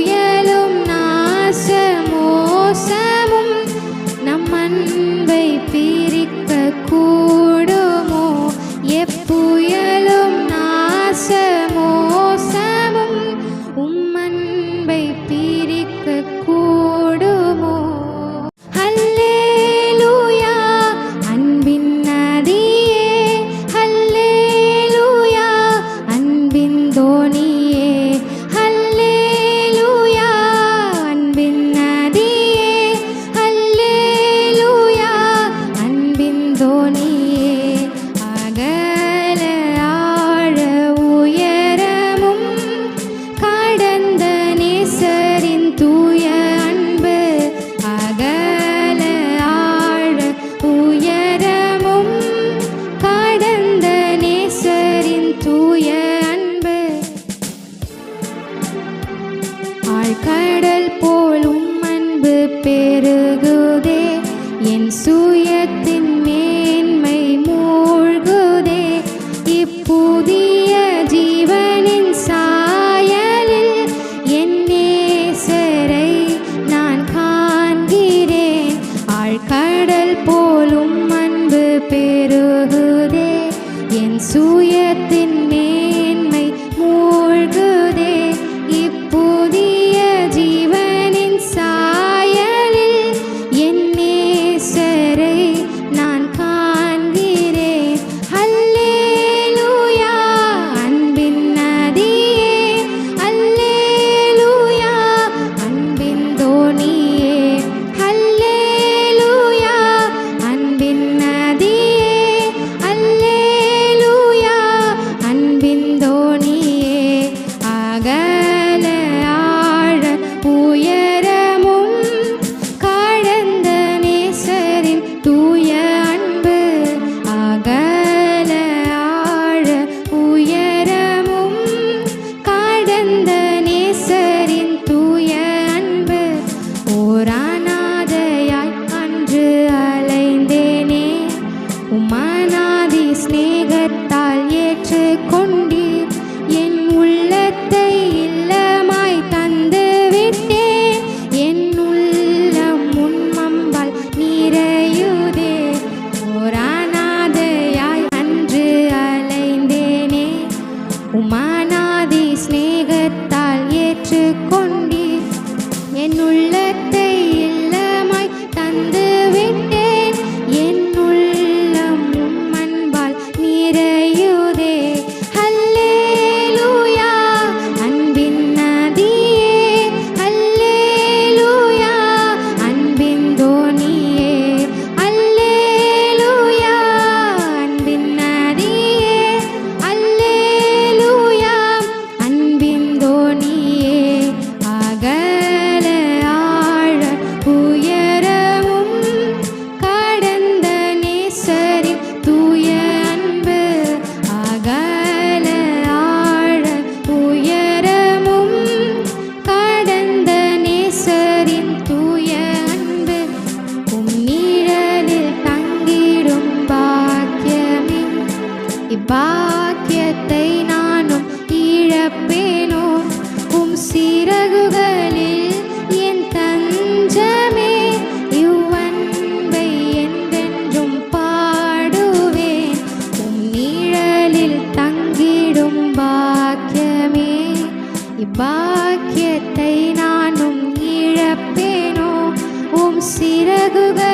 Uyalım nasıl Musa பெருகுதே என் சுயத்தின் மேன்மை மூழ்குதே. இப்புதிய ஜீவனின் சாயலில் என் நேசரை நான் காண்கிறேன். ஆழ்கடல் போலும் அன்பு பெருகுதே என் சுயத்தின் பாக்கியத்தை நானும் இழப்பேனோ? உம் சிறகுகள்